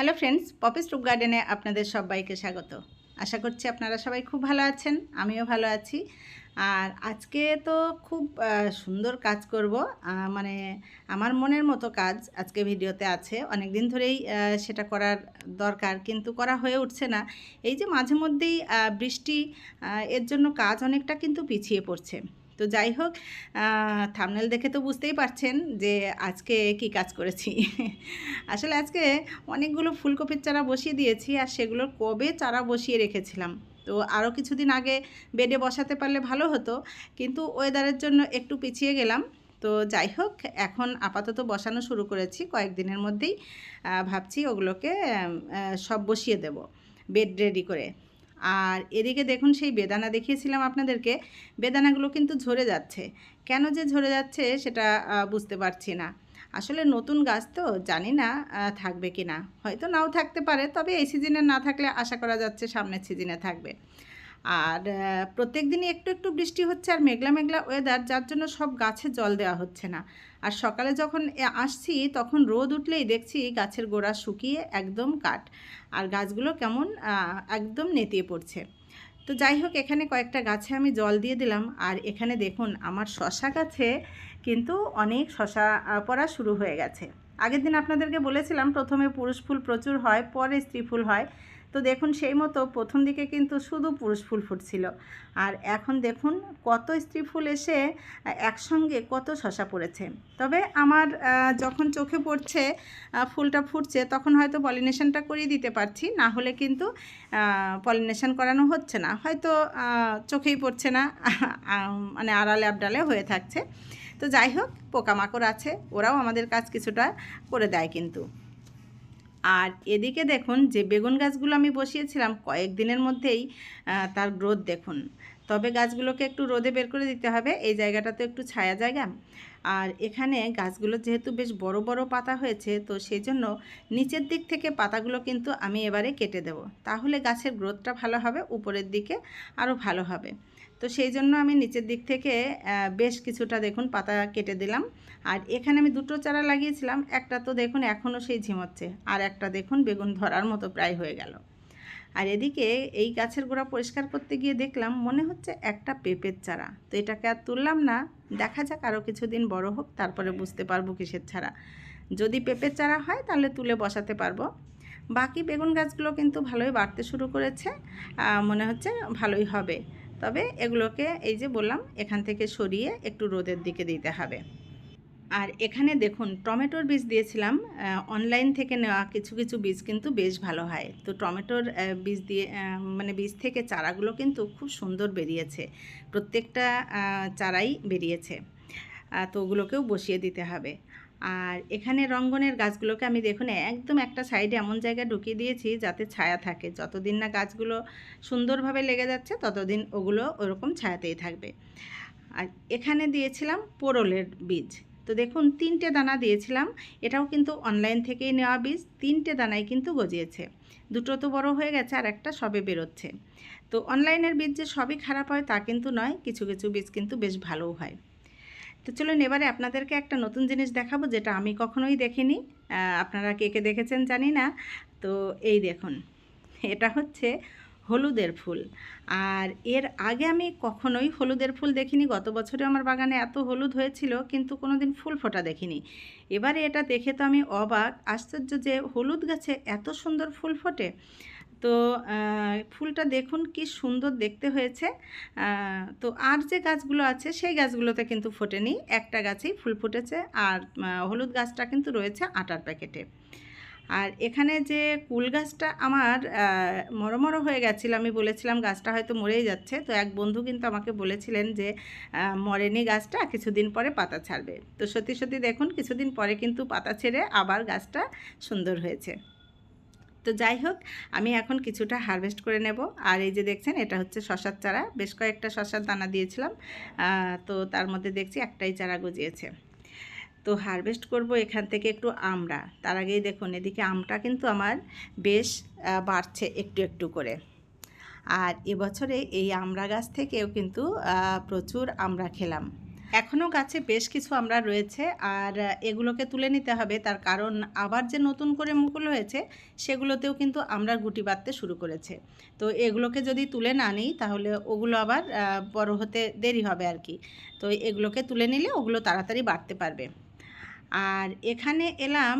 Hello friends poppy stoop গার্ডেনে আপনাদের সবাইকে স্বাগত। আশা করছি আপনারা সবাই খুব ভালো আছেন, আমিও ভালো আছি। আর আজকে তো খুব সুন্দর কাজ করব। মানে আমার মনের মতো কাজ আজকে ভিডিওতে আছে। অনেক দিন ধরেই সেটা করার দরকার, কিন্তু করা হয়ে উঠছে না। এই যে মাঝে মধ্যেই বৃষ্টি এর জন্য কাজ অনেকটা কিন্তু পিছিয়ে পড়ছে। তো যাই হোক থামনেল দেখে তো বুঝতেই পারছেন যে আজকে কি কাজ করেছি। আসলে আজকে অনেকগুলো ফুলকপির চারা বসিয়ে দিয়েছি আর সেগুলোর কবে চারা বসিয়ে রেখেছিলাম। তো আরও কিছুদিন আগে বেডে বসাতে পারলে ভালো হতো, কিন্তু ওয়েদারের জন্য একটু পিছিয়ে গেলাম। তো যাই হোক, এখন আপাতত বসানো শুরু করেছি, কয়েকদিনের মধ্যেই ভাবছি ওগুলোকে সব বসিয়ে দেব, বেড রেডি করে। আর এদিকে দেখুন, সেই বেদানা দেখিয়েছিলাম আপনাদেরকে। বেদানাগুলো কিন্তু ঝরে যাচ্ছে। কেন যে ঝরে যাচ্ছে সেটা বুঝতে পারছি না। আসলে নতুন গাছ তো, জানি না থাকবে কি না হয়তো নাও থাকতে পারে, তবে এই সিজনে না থাকলে আশা করা যাচ্ছে সামনের সিজনে থাকবে। আর প্রত্যেক দিনই একটু একটু বৃষ্টি হচ্ছে আর মেঘলা মেঘলা ওয়েদার যার জন্য সব গাছে জল দেওয়া হচ্ছে না। আর সকালে যখন আসছি, তখন রোদ উঠলেই দেখছি গাছের গোড়া শুকিয়ে একদম কাঠ। আর গাছগুলো কেমন একদম নেতিয়ে পড়ছে। তো যাই হোক, এখানে কয়েকটা গাছে আমি জল দিয়ে দিলাম। আর এখানে দেখুন, আমার শশা গাছে কিন্তু অনেক শশা পড়া শুরু হয়ে গেছে। আগের দিন আপনাদেরকে বলেছিলাম, প্রথমে পুরুষ ফুল প্রচুর হয়, পরে স্ত্রী ফুল হয়। তো দেখুন সেই মতো প্রথম দিকে কিন্তু শুধু পুরুষ ফুল ফুটছিল। আর এখন দেখুন কত স্ত্রী ফুল এসে একসঙ্গে কত শশা পড়েছে। তবে আমার যখন চোখে পড়ছে ফুলটা ফুটছে, তখন হয়তো পলিনেশনটা করিয়ে দিতে পারছি। না হলে কিন্তু পলিনেশন করানো হচ্ছে না। হয়তো চোখেই পড়ছে না মানে আড়ালে আবডালে হয়ে থাকছে। তো যাই হোক, পোকামাকড় আছে, ওরাও আমাদের কাজ কিছুটা করে দেয় কিন্তু। আর এদিকে দেখুন যে বেগুন গাছগুলো আমি বসিয়েছিলাম কয়েকদিনের মধ্যেই তার গ্রোথ দেখুন। তবে গাছগুলোকে একটু রোদে বের করে দিতে হবে, এই জায়গাটা তো একটু ছায়া জায়গা। আর এখানে গাছগুলো যেহেতু বেশ বড় বড় পাতা হয়েছে, তো সেই জন্য নিচের দিক থেকে পাতাগুলো কিন্তু আমি এবারে কেটে দেব। তাহলে গাছের গ্রোথটা ভালো হবে, উপরের দিকে আরও ভালো হবে। তো সেই জন্য আমি নিচের দিক থেকে বেশ কিছুটা দেখুন পাতা কেটে দিলাম। আর এখানে আমি দুটো চারা লাগিয়েছিলাম, একটা তো দেখুন এখনও সেই ঝিমোচ্ছে, আর একটা দেখুন বেগুন ধরার মতো প্রায় হয়ে গেল। আর এদিকে এই গাছের গোড়া পরিষ্কার করতে গিয়ে দেখলাম মনে হচ্ছে একটা পেঁপের চারা। তো এটাকে আর তুললাম না, দেখা যাক আরও কিছুদিন বড় হোক, তারপরে বুঝতে পারব কিসের চারা। যদি পেঁপের চারা হয় তাহলে তুলে বসাতে পারব। বাকি বেগুন গাছগুলো কিন্তু ভালোই বাড়তে শুরু করেছে মনে হচ্ছে ভালোই হবে। তবে এগুলোকে এই যে বললাম, এখান থেকে সরিয়ে একটু রোদের দিকে দিতে হবে। আর এখানে দেখুন, টমেটোর বীজ দিয়েছিলাম অনলাইন থেকে নেওয়া কিছু কিছু বীজ কিন্তু বেশ ভালো হয়। তো টমেটোর বীজ দিয়ে মানে বীজ থেকে চারাগুলো কিন্তু খুব সুন্দর বেরিয়েছে। প্রত্যেকটা চারাই বেরিয়েছে। তো ওগুলোকেও বসিয়ে দিতে হবে। আর এখানে রঙ্গনের গাছগুলোকে আমি দেখুন, একদম একটা সাইডে এমন জায়গায় ঢুকিয়ে দিয়েছি যাতে ছায়া থাকে। যতদিন না গাছগুলো সুন্দরভাবে লেগে যাচ্ছে, ততদিন ওগুলো ওরকম ছায়াতেই থাকবে। আর এখানে দিয়েছিলাম পোরলের বীজ। তো দেখুন, তিনটে দানা দিয়েছিলাম, এটাও কিন্তু অনলাইন থেকেই নেওয়া বীজ, তিনটে দানাই কিন্তু গজিয়েছে। দুটো তো বড় হয়ে গেছে, আর একটা সবে বেরোচ্ছে। তো অনলাইনের বীজ যে সবই খারাপ হয় তা কিন্তু নয়, কিছু কিছু বীজ কিন্তু বেশ ভালোও হয়। তো চলুন এবারে আপনাদেরকে একটা নতুন জিনিস দেখাবো, যেটা আমি কখনোই দেখিনি। আপনারা কে কে দেখেছেন জানি না। তো এই দেখুন, এটা হচ্ছে হলুদের ফুল। আর এর আগে আমি কখনোই হলুদের ফুল দেখিনি। গত বছরে আমার বাগানে এত হলুদ হয়েছিল, কিন্তু কোনো দিন ফুল ফোটা দেখিনি। এবারে এটা দেখে তো আমি অবাক, আশ্চর্য যে হলুদ গাছে এত সুন্দর ফুল ফোটে। তো ফুলটা দেখুন কি সুন্দর দেখতে হয়েছে। তো আর যে গাছগুলো আছে সেই গাছগুলোতে কিন্তু ফোটেনি। একটা গাছেই ফুল ফুটেছে আর হলুদ গাছটা কিন্তু রয়েছে আটার প্যাকেটে। আর এখানে যে কুল গাছটা আমার আহ, মরো মরো হয়ে গেছিল। আমি বলেছিলাম গাছটা হয়তো মরেই যাচ্ছে। তো এক বন্ধু কিন্তু আমাকে বলেছিলেন যে মরেনি গাছটা কিছুদিন পরে পাতা ছাড়বে। তো সত্যি সত্যি দেখুন কিছুদিন পরে কিন্তু পাতা ছেড়ে আবার গাছটা সুন্দর হয়েছে। তো যাই হোক, আমি এখন কিছুটা হারভেস্ট করে নেব। আর এই যে দেখছেন, এটা হচ্ছে শশার চারা। বেশ কয়েকটা শশার দানা দিয়েছিলাম। তো তার মধ্যে দেখছি একটাই চারা গজিয়েছে। তো হারভেস্ট করব এখান থেকে একটু আমরা। তার আগেই দেখুন, এদিকে আমটা কিন্তু আমার বেশ বাড়ছে একটু একটু করে। আর এবছরে এই আমড়া গাছ থেকেও কিন্তু প্রচুর আমরা খেলাম। এখনও গাছে বেশ কিছু আমরা রয়েছে আর এগুলোকে তুলে নিতে হবে। তার কারণ আবার যে নতুন করে মুকুল হয়েছে, সেগুলোতেও কিন্তু আমরা গুটি বাঁধতে শুরু করেছে। তো এগুলোকে যদি তুলে না নিই, তাহলে ওগুলো আবার বড় হতে দেরি হবে আর কি। তো এগুলোকে তুলে নিলে ওগুলো তাড়াতাড়ি বাড়তে পারবে। আর এখানে এলাম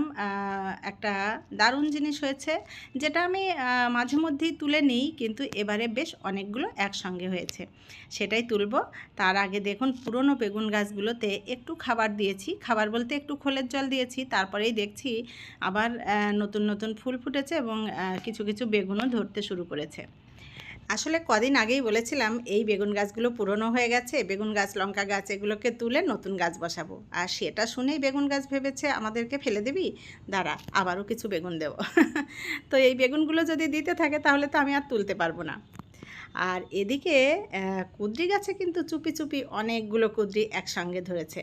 একটা দারুণ জিনিস হয়েছে, যেটা আমি মাঝে মধ্যেই তুলে নিই, কিন্তু এবারে বেশ অনেকগুলো একসঙ্গে হয়েছে। সেটাই তুলব। তার আগে দেখুন, পুরনো বেগুন গাছগুলোতে একটু খাবার দিয়েছি। খাবার বলতে একটু খোলের জল দিয়েছি, তারপরেই দেখছি আবার নতুন নতুন ফুল ফুটেছে এবং কিছু কিছু বেগুনও ধরতে শুরু করেছে। আসলে কদিন আগেই বলেছিলাম, এই বেগুন গাছগুলো পুরনো হয়ে গেছে, বেগুন গাছ, লঙ্কা গাছ এগুলোকে তুলে নতুন গাছ বসাবো। আর সেটা শুনেই বেগুন গাছ ভেবেছে, আমাদেরকে ফেলে দিবি? দাঁড়া, আবারও কিছু বেগুন দেবো। তো এই বেগুনগুলো যদি দিতে থাকে, তাহলে তো আমি আর তুলতে পারব না। আর এদিকে কুদ্রি গাছে কিন্তু চুপি চুপি অনেকগুলো কুদ্রি একসঙ্গে ধরেছে।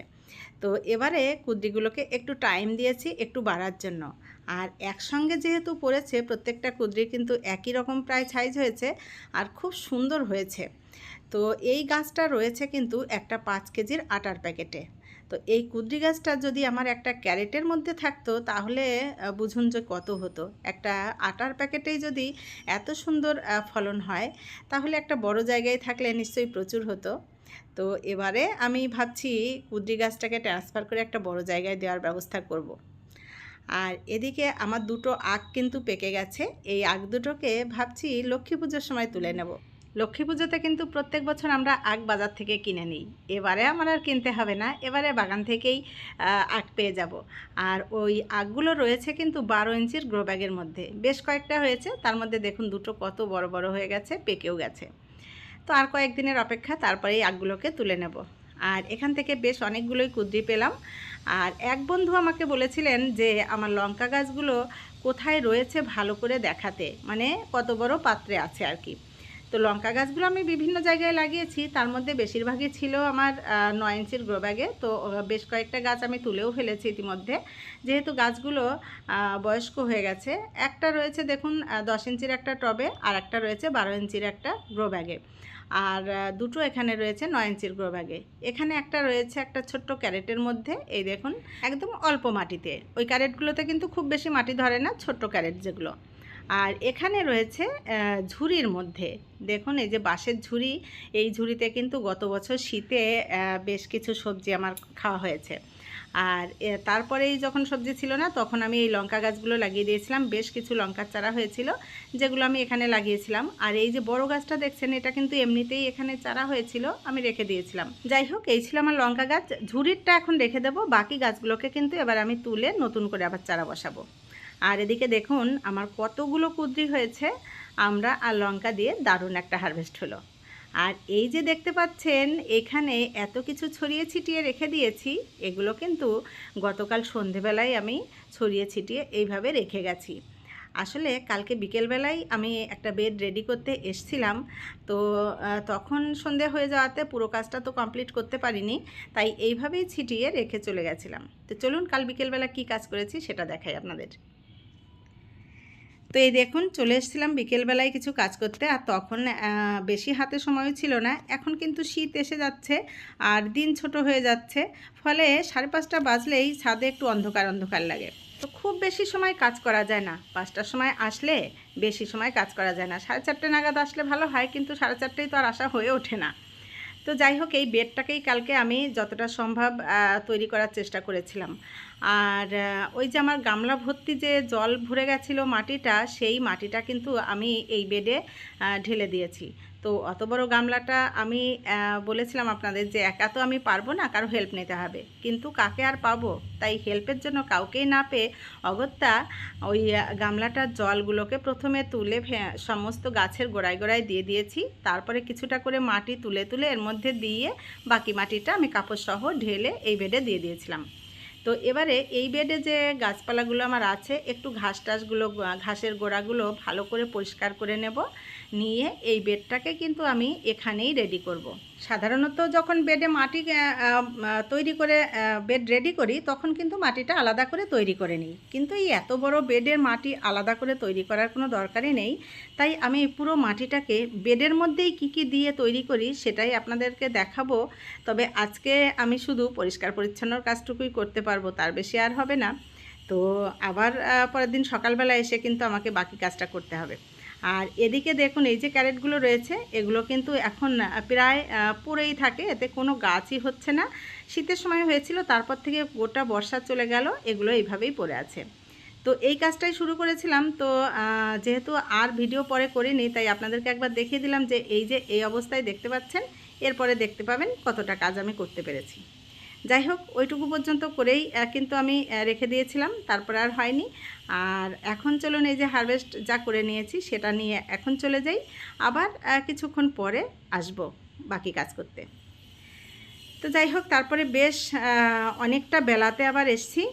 তো এবারে কুদ্রিগুলোকে একটু টাইম দিয়েছি, একটু বাড়ার জন্য। আর একসঙ্গে যেহেতু পড়েছে, প্রত্যেকটা কুদ্রি কিন্তু একই রকম প্রায় সাইজ হয়েছে আর খুব সুন্দর হয়েছে। তো এই গাছটা রয়েছে কিন্তু একটা পাঁচ কেজির আটার প্যাকেটে। তো এই কুদ্রি গাছটা যদি আমার একটা ক্যারেটের মধ্যে থাকতো, তাহলে বুঝুন যে কত হতো। একটা আটার প্যাকেটেই যদি এত সুন্দর ফলন হয়, তাহলে একটা বড় জায়গায় থাকলে নিশ্চয়ই প্রচুর হতো। তো এবারে আমি ভাবছি কুদ্রি গাছটাকে ট্রান্সফার করে একটা বড় জায়গায় দেওয়ার ব্যবস্থা করব। আর এদিকে আমার দুটো আখ কিন্তু পেকে গেছে। এই আখ দুটোকে ভাবছি লক্ষ্মী পুজোর সময় তুলে নেব। লক্ষ্মী পুজোতে কিন্তু প্রত্যেক বছর আমরা আখ বাজার থেকে কিনে নিই। এবারে আমার আর কিনতে হবে না, এবারে বাগান থেকেই আখ পেয়ে যাব। আর ওই আখগুলো রয়েছে কিন্তু বারো ইঞ্চির গ্রো ব্যাগের মধ্যে। বেশ কয়েকটা হয়েছে, তার মধ্যে দেখুন দুটো কত বড় বড় হয়ে গেছে, পেকেও গেছে। তো আর কয়েকদিনের অপেক্ষা, তারপরেই আগগুলোকে তুলে নেব। আর এখান থেকে বেশ অনেকগুলোই কুদ্রি পেলাম। আর এক বন্ধু আমাকে বলেছিলেন যে, আমার লঙ্কা গাছগুলো কোথায় রয়েছে ভালো করে দেখাতে? মানে কত বড় পাত্রে আছে আর কি। তো লঙ্কা গাছগুলো আমি বিভিন্ন জায়গায় লাগিয়েছি, তার মধ্যে বেশিরভাগই ছিল আমার নয় ইঞ্চির গ্রো ব্যাগে তো বেশ কয়েকটা গাছ আমি তুলেও ফেলেছি ইতিমধ্যে। যেহেতু গাছগুলো বয়স্ক হয়ে গেছে, একটা রয়েছে দেখুন দশ ইঞ্চির একটা টবে আর একটা রয়েছে বারো ইঞ্চির একটা গ্রো ব্যাগে আর দুটো এখানে রয়েছে নয় ইঞ্চির গ্রো ব্যাগে এখানে একটা রয়েছে একটা ছোট্ট ক্যারেটের মধ্যে, এই দেখুন, একদম অল্প মাটিতে। ওই ক্যারেটগুলোতে কিন্তু খুব বেশি মাটি ধরে না, ছোট্ট ক্যারেট যেগুলো। আর এখানে রয়েছে ঝুড়ির মধ্যে। দেখুন, এই যে বাঁশের ঝুড়ি, এই ঝুড়িতে কিন্তু গত বছর শীতে বেশ কিছু সবজি আমার খাওয়া হয়েছে। আর তারপরেই যখন সবজি ছিল না, তখন আমি এই লঙ্কা গাছগুলো লাগিয়ে দিয়েছিলাম। বেশ কিছু লঙ্কার চারা হয়েছিল, যেগুলো আমি এখানে লাগিয়েছিলাম। আর এই যে বড় গাছটা দেখছেন, এটা কিন্তু এমনিতেই এখানে চারা হয়েছিল, আমি রেখে দিয়েছিলাম। যাই হোক, এই ছিল আমার লঙ্কা গাছ। ঝুড়িরটা এখন রেখে দেবো, বাকি গাছগুলোকে কিন্তু এবার আমি তুলে নতুন করে আবার চারা বসাবো। আর এদিকে দেখুন, আমার কতগুলো কুদ্রি হয়েছে, আমরা আর লঙ্কা দিয়ে দারুণ একটা হারভেস্ট হলো। আর এই যে দেখতে পাচ্ছেন, এখানে এত কিছু ছড়িয়ে ছিটিয়ে রেখে দিয়েছি, এগুলো কিন্তু গতকাল সন্ধেবেলায় আমি ছড়িয়ে ছিটিয়ে এইভাবে রেখে গেছি। আসলে কালকে বিকেলবেলায় আমি একটা বেড রেডি করতে এসছিলাম, তো তখন সন্ধে হয়ে যাওয়াতে পুরো কাজটা তো কমপ্লিট করতে পারিনি, তাই এইভাবেই ছিটিয়ে রেখে চলে গেছিলাম। তো চলুন কাল বিকেলবেলা কি কাজ করেছি সেটা দেখাই আপনাদের। তো এই দেখুন, চলে এসেছিলাম বিকেলবেলায় কিছু কাজ করতে আর তখন বেশি হাতে সময়ও ছিল না। এখন কিন্তু শীত এসে যাচ্ছে আর দিন ছোট হয়ে যাচ্ছে। ফলে সাড়ে পাঁচটা বাজলেই ছাদে একটু অন্ধকার অন্ধকার লাগে। তো খুব বেশি সময় কাজ করা যায় না। পাঁচটার সময় আসলে বেশি সময় কাজ করা যায় না। সাড়ে চারটে নাগাদ আসলে ভালো হয়, কিন্তু সাড়ে চারটেই তো আর আসা হয়ে ওঠে না। তো যাই হোক, এই বেডটাকেই কালকে আমি যতটা সম্ভব তৈরি করার চেষ্টা করেছিলাম। আর ওই যে আমার গামলা ভর্তি যে জল ভরে গেছিল মাটিটা, সেই মাটিটা কিন্তু আমি এই বেডে ঢেলে দিয়েছি। তো অত বড় গামলাটা আমি বলেছিলাম আপনাদের যে একা তো আমি পারব না, কারও হেল্প নিতে হবে। কিন্তু কাকে আর পাবো? তাই হেল্পের জন্য কাউকেই না পেয়ে অগত্যা ওই গামলাটার জলগুলোকে প্রথমে তুলে সমস্ত গাছের গোড়ায় গোড়ায় দিয়ে দিয়েছি। তারপরে কিছুটা করে মাটি তুলে তুলে এর মধ্যে দিয়ে বাকি মাটিটা আমি কাপড় সহ ঢেলে এই বেডে দিয়ে দিয়েছিলাম। তো এবারে এই বেডে যে গাছপালাগুলো আমার আছে, একটু ঘাস টাসগুলো ঘাসের গোড়াগুলো ভালো করে পরিষ্কার করে নেব নিয়ে এই বেডটাকে কিন্তু আমি এখানেই রেডি করব। সাধারণত যখন বেডে মাটি তৈরি করে বেড রেডি করি, তখন কিন্তু মাটিটা আলাদা করে তৈরি করে নিই। কিন্তু এই এত বড় বেডের মাটি আলাদা করে তৈরি করার কোনো দরকারই নেই। তাই আমি পুরো মাটিটাকে বেডের মধ্যেই কি কি দিয়ে তৈরি করি সেটাই আপনাদেরকে দেখাবো। তবে আজকে আমি শুধু পরিষ্কার পরিচ্ছন্নর কাজটুকুই করতে পারব, তার বেশি আর হবে না। তো আবার পরের দিন সকালবেলা এসে কিন্তু আমাকে বাকি কাজটা করতে হবে। আর এদিকে দেখুন, এই যে ক্যারেটগুলো রয়েছে, এগুলো কিন্তু এখন প্রায় পড়েই থাকে। এতে কোনো গাছই হচ্ছে না। শীতের সময় হয়েছিল, তারপর থেকে গোটা বর্ষা চলে গেল, এগুলো এইভাবেই পড়ে আছে। তো এই কাজটাই শুরু করেছিলাম। তো যেহেতু আর ভিডিও পরে করিনি, তাই আপনাদেরকে একবার দেখিয়ে দিলাম যে এই যে এই অবস্থায় দেখতে পাচ্ছেন, এরপরে দেখতে পাবেন কতটা কাজ আমি করতে পেরেছি। যাই হোক ওইটুকু পর্যন্ত করেই কিন্তু আমি রেখে দিয়েছিলাম, তারপর আর হয়নি। আর এখন চলুন এই যে হারভেস্ট যা করে নিয়েছি, সেটা নিয়ে এখন চলে যাই। আবার কিছুক্ষণ পরে আসব বাকি কাজ করতে। তো যাই হোক তারপরে বেশ অনেকটা বেলাতে আবার এসছি।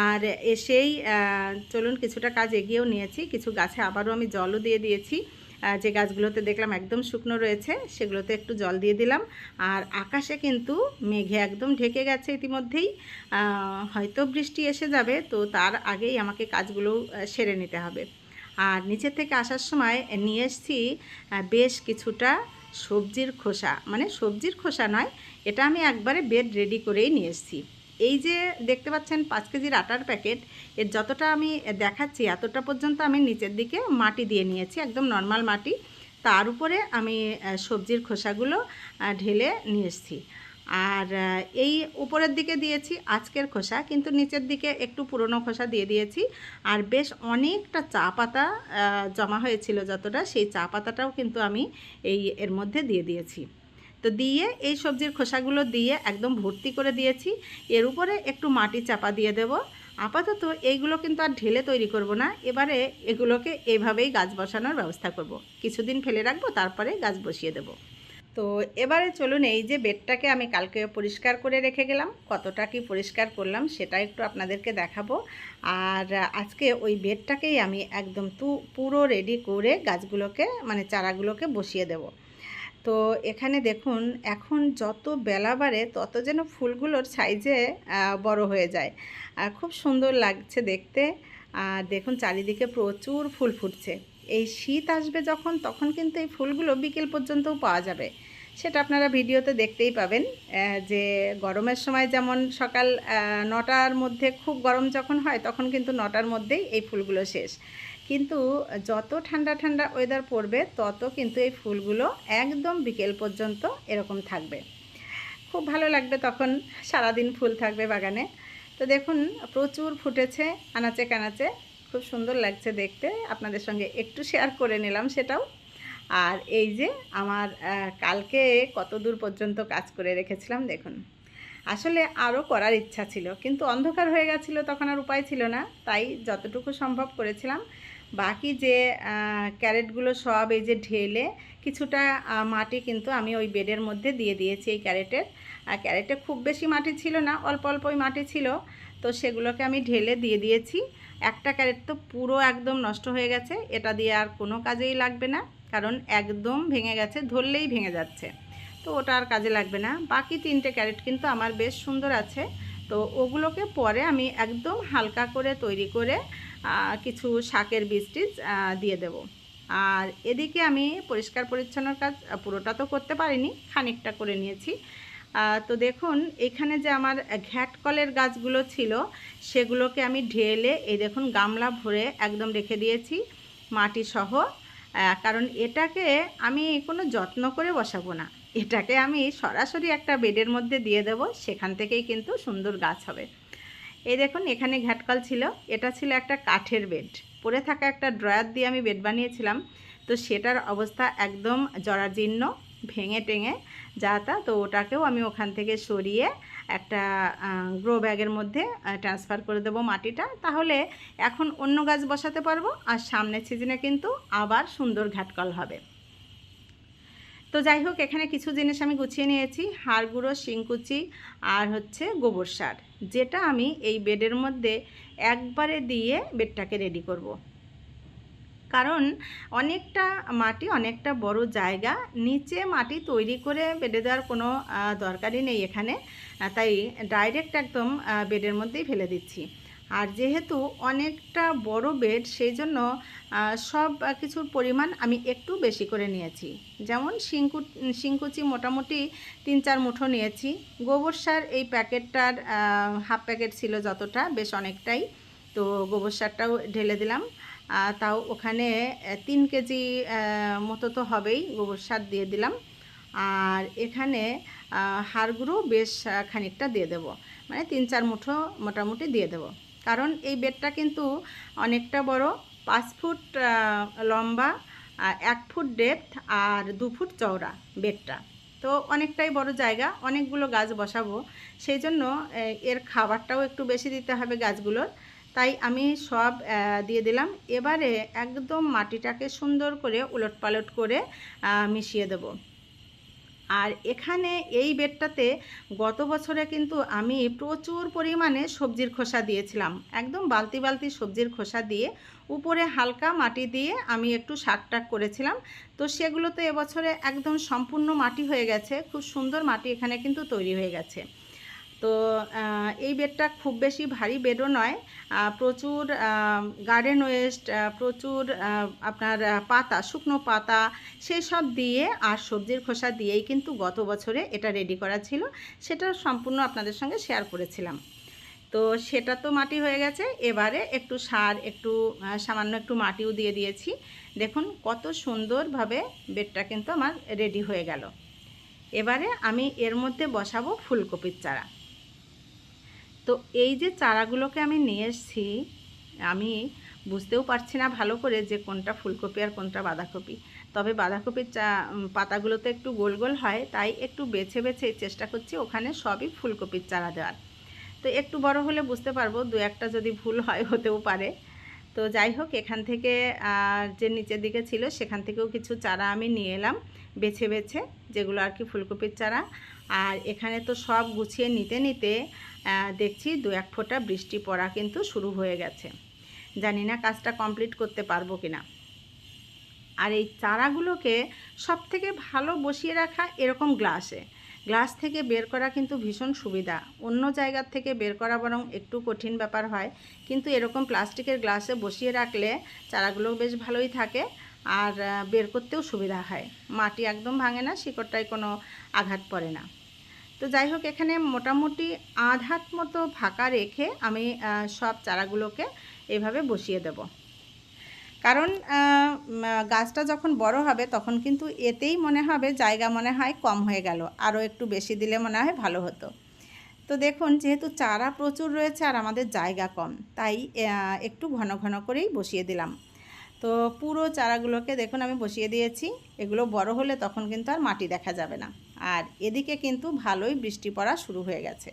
আর এসেই চলুন কিছুটা কাজ এগিয়েও নিয়েছি। কিছু গাছে আবারও আমি জলও দিয়ে দিয়েছি। যে গাছগুলোতে দেখলাম একদম শুকনো রয়েছে, সেগুলোতে একটু জল দিয়ে দিলাম। আর আকাশে কিন্তু মেঘে একদম ঢেকে গেছে ইতিমধ্যেই। হয়তো বৃষ্টি এসে যাবে, তো তার আগেই আমাকে কাজগুলো সেরে নিতে হবে। আর নিচের থেকে আসার সময় নিয়ে এসেছি বেশ কিছুটা সবজির খোসা। মানে সবজির খোসা নয়, এটা আমি একবারে বেড রেডি করেই নিয়ে এসেছি। এই যে দেখতে পাচ্ছেন পাঁচ কেজির আটার প্যাকেট, এর যতটা আমি দেখাচ্ছি এতটা পর্যন্ত আমি নিচের দিকে মাটি দিয়ে নিয়েছি, একদম নর্মাল মাটি। তার উপরে আমি সবজির খোসাগুলো ঢেলে নিয়ে এসেছি। আর এই উপরের দিকে দিয়েছি আজকের খোসা, কিন্তু নিচের দিকে একটু পুরনো খোসা দিয়ে দিয়েছি। আর বেশ অনেকটা চা পাতা জমা হয়েছিল যতটা, সেই চা পাতাটাও কিন্তু আমি এই এর মধ্যে দিয়ে দিয়েছি। তো দিয়ে এই সবজির খোসাগুলো দিয়ে একদম ভর্তি করে দিয়েছি। এর উপরে একটু মাটি চাপা দিয়ে দেব। আপাতত এইগুলো কিন্তু আর ঢেলে তৈরি করব না। এবারে এগুলোকে এভাবেই গাছ বসানোর ব্যবস্থা করব। কিছুদিন ফেলে রাখব, তারপরে গাছ বসিয়ে দেব। তো এবারে চলুন এই যে বেডটাকে আমি কালকে পরিষ্কার করে রেখে গেলাম। কতটা কি পরিষ্কার করলাম সেটা একটু আপনাদেরকে দেখাবো। আর আজকে ওই বেডটাকেই আমি একদম তু, পুরো রেডি করে গাছগুলোকে মানে চারাগুলোকে বসিয়ে দেব। তো এখানে দেখুন, এখন যত বেলা বাড়ে, তত যেন ফুলগুলোর সাইজে বড় হয়ে যায়। আর খুব সুন্দর লাগছে দেখতে। আর দেখুন চারিদিকে প্রচুর ফুল ফুটছে। এই শীত আসবে যখন, তখন কিন্তু এই ফুলগুলো বিকেল পর্যন্তও পাওয়া যাবে। সেটা আপনারা ভিডিওতে দেখতেই পাবেন যে গরমের সময় যেমন সকাল নটার মধ্যে খুব গরম যখন হয়, তখন কিন্তু নটার মধ্যেই এই ফুলগুলো শেষ। কিন্তু যত ঠান্ডা ঠান্ডা ওয়েদার পড়বে, তত কিন্তু এই ফুলগুলো একদম বিকেল পর্যন্ত এরকম থাকবে। খুব ভালো লাগবে তখন, সারাদিন ফুল থাকবে বাগানে। তো দেখুন, প্রচুর ফুটেছে, আনাচে কানাচে। খুব সুন্দর লাগছে দেখতে। আপনাদের সঙ্গে একটু শেয়ার করে নিলাম সেটাও। আর এই যে আমার কালকে কত দূর পর্যন্ত কাজ করে রেখেছিলাম, দেখুন। আসলে আরও করার ইচ্ছা ছিল, কিন্তু অন্ধকার হয়ে গেছিল, তখন আর উপায় ছিল না। তাই যতটুকু সম্ভব করেছিলাম বাকি যে ক্যারেটগুলো সব এই যে ঢেলে কিছুটা মাটি কিন্তু আমি ওই বেডের মধ্যে দিয়ে দিয়েছি এই ক্যারেটের। আর ক্যারেটে খুব বেশি মাটি ছিল না, অল্প অল্পই মাটি ছিল। তো সেগুলোকে আমি ঢেলে দিয়ে দিয়েছি। একটা ক্যারেট তো পুরো একদম নষ্ট হয়ে গেছে, এটা দিয়ে আর কোনো কাজেই লাগবে না। কারণ একদম ভেঙে গেছে, ধরলেই ভেঙে যাচ্ছে। তো ওটা আর কাজে লাগবে না। বাকি তিনটে ক্যারেট কিন্তু আমার বেশ সুন্দর আছে। তো ওগুলোকে পরে আমি একদম হালকা করে তৈরি করে কিছু শাকের বীজ টিজ আহ, দিয়ে দেব। আর এদিকে আমি পরিষ্কার পরিচ্ছন্নর কাজ পুরোটা তো করতে পারিনি খানিকটা করে নিয়েছি। তো দেখুন এখানে যে আমার ঘ্যাট কলের গাছগুলো ছিল সেগুলোকে আমি ঢেলে এই দেখুন গামলা ভরে একদম রেখে দিয়েছি মাটি সহ কারণ এটাকে আমি কোনো যত্ন করে বসাবো না। এটাকে আমি সরাসরি একটা বেডের মধ্যে দিয়ে দেব, সেখান থেকেই কিন্তু সুন্দর গাছ হবে। এই দেখুন, এখানে ঘ্যাটকল ছিল। এটা ছিল একটা কাঠের বেড। পড়ে থাকা একটা ড্রয়ার দিয়ে আমি বেড বানিয়েছিলাম। তো সেটার অবস্থা একদম জরাজীর্ণ, ভেঙে টেঙে যা তা। তো ওটাকেও আমি ওখান থেকে সরিয়ে একটা গ্রো ব্যাগের মধ্যে ট্রান্সফার করে দেবো মাটিটা। তাহলে এখন অন্য গাছ বসাতে পারব, আর সামনের সিজনে কিন্তু আবার সুন্দর ঘাটকল হবে। তো যাই হোক, এখানে কিছু জিনিস আমি গুছিয়ে নিয়েছি। হাড় গুঁড়ো শিংকুচি আর হচ্ছে গোবর সার, যেটা আমি এই বেডের মধ্যে একবারে দিয়ে বেডটাকে রেডি করব। কারণ অনেকটা মাটি, অনেকটা বড় জায়গা, নিচে মাটি তৈরি করে বেডে দেওয়ার কোনো দরকারই নেই এখানে। তাই ডাইরেক্ট একদম বেডের মধ্যেই ফেলে দিচ্ছি। আর যেহেতু অনেকটা বড় বেড সেই জন্য সব কিছুর পরিমাণ আমি একটু বেশি করে নিয়েছি। যেমন শিংকু শিংকুচি মোটামুটি তিন চার মুঠো নিয়েছি। গোবর সার এই প্যাকেটটার হাফ প্যাকেট ছিল যতটা বেশ অনেকটাই। তো গোবর সারটাও ঢেলে দিলাম। তাও ওখানে তিন কেজি মতো তো হবেই গোবর সার দিয়ে দিলাম। আর এখানে আহ, হাড় গুঁড়ো বেশ খানিকটা দিয়ে দেবো। মানে তিন চার মুঠো মোটামুটি দিয়ে দেবো। কারণ এই বেডটা কিন্তু অনেকটা বড়, পাঁচ ফুট লম্বা এক ফুট ডেপথ আর দু ফুট চওড়া বেডটা। তো অনেকটাই বড় জায়গা, অনেকগুলো গাছ বসাবো। সেই জন্য এর খাবারটাও একটু বেশি দিতে হবে গাছগুলোর। তাই আমি সব দিয়ে দিলাম। এবারে একদম মাটিটাকে সুন্দর করে উলট পালট করে মিশিয়ে দেব। আর এখানে এই বেডটাতে গত বছরে কিন্তু আমি প্রচুর পরিমাণে সবজির খোসা দিয়েছিলাম। একদম বালতি বালতি সবজির খোসা দিয়ে উপরে হালকা মাটি দিয়ে আমি একটু টাক করেছিলাম। তো সেগুলো তো এবছরে একদম সম্পূর্ণ মাটি হয়ে গেছে। খুব সুন্দর মাটি এখানে কিন্তু তৈরি হয়ে গেছে। তো এই বেডটা খুব বেশি ভারী বেডও নয় প্রচুর গার্ডেন ওয়েস্ট প্রচুর আপনার পাতা, শুকনো পাতা সেই সব দিয়ে আর সবজির খোসা দিয়েই কিন্তু গত বছরে এটা রেডি করা ছিল। সেটা সম্পূর্ণ আপনাদের সঙ্গে শেয়ার করেছিলাম। তো, সেটা তো মাটি হয়ে গেছে। এবারে একটু সার, একটু সামান্য একটু মাটিও দিয়ে দিয়েছি। দেখুন, কত সুন্দরভাবে বেডটা কিন্তু আমার রেডি হয়ে গেল। এবারে আমি এর মধ্যে বসাবো ফুলকপির চারা। তো এই যে চারাগুলোকে আমি নিয়ে এসেছি, আমি বুঝতেও পারছি না ভালো করে যে কোনটা ফুলকপি আর কোনটা বাঁধাকপি। তবে বাঁধাকপির চা পাতাগুলো তো একটু গোল গোল হয়, তাই একটু বেছে বেছে চেষ্টা করছি ওখানে সবই ফুলকপির চারা দেওয়ার। তো একটু বড় হলে বুঝতে পারব, দু একটা যদি ভুল হয় হতেও পারে। তো যাই হোক, এখান থেকে যে নিচের দিকে ছিল সেখান থেকেও কিছু চারা আমি নিয়ে এলাম, বেছে বেছে, যেগুলো আর কি ফুলকপির চারা। আর এখানে তো সব গুছিয়ে নিতে নিতে দেখছি দু এক ফোঁটা বৃষ্টি পড়া কিন্তু শুরু হয়ে গেছে। জানি না কাজটা কমপ্লিট করতে পারব কিনা। আর এই চারাগুলোকে সব থেকে ভালো বসিয়ে রাখা এরকম গ্লাসে। গ্লাস থেকে বের করা কিন্তু ভীষণ সুবিধা। অন্য জায়গার থেকে বের করা বরং একটু কঠিন ব্যাপার হয়। কিন্তু এরকম প্লাস্টিকের গ্লাসে বসিয়ে রাখলে চারাগুলো বেশ ভালোই থাকে। আর বের করতেও সুবিধা হয়। মাটি একদম ভাঙে না, শিকড়টায় কোনো আঘাত পড়ে না। তো যাই হোক, এখানে মোটামুটি আধ হাত মতো ফাঁকা রেখে আমি সব চারাগুলোকে এভাবে বসিয়ে দেব। কারণ গাছটা যখন বড় হবে, তখন কিন্তু এতেই মনে হবে জায়গা মনে হয় কম হয়ে গেল। আরও একটু বেশি দিলে মনে হয় ভালো হতো। তো দেখুন, যেহেতু চারা প্রচুর রয়েছে আর আমাদের জায়গা কম, তাই একটু ঘন ঘন করেই বসিয়ে দিলাম। তো পুরো চারাগুলোকে দেখুন আমি বসিয়ে দিয়েছি। এগুলো বড় হলে তখন কিন্তু আর মাটি দেখা যাবে না। আর এদিকে কিন্তু ভালোই বৃষ্টি পড়া শুরু হয়ে গেছে।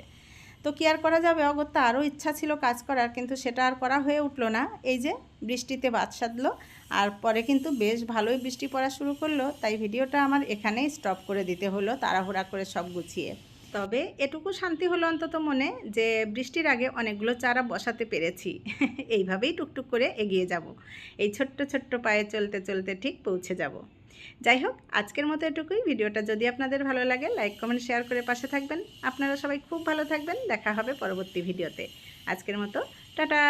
তো কি আর করা যাবে? অগত্যা আরও ইচ্ছা ছিল কাজ করার, কিন্তু সেটা আর করা হয়ে উঠল না। এই যে বৃষ্টিতে বাদ সাধলো, আর পরে কিন্তু বেশ ভালোই বৃষ্টি পড়া শুরু করল। তাই ভিডিওটা আমার এখানেই স্টপ করে দিতে হলো, তাড়াহুড়া করে সব গুছিয়ে। তবে এটুকু শান্তি হলো অন্তত মনে যে বৃষ্টির আগে অনেকগুলো চারা বসাতে পেরেছি। এইভাবেই টুকটুক করে এগিয়ে যাব। এই ছোট্ট ছোট্ট পায়ে চলতে চলতে ঠিক পৌঁছে যাব। যাই হোক, আজকের মতো এটুকুই। ভিডিওটা যদি আপনাদের ভালো লাগে, লাইক, কমেন্ট, শেয়ার করে পাশে থাকবেন। আপনারা সবাই খুব ভালো থাকবেন। দেখা হবে পরবর্তী ভিডিওতে। আজকের মতো, টাটা!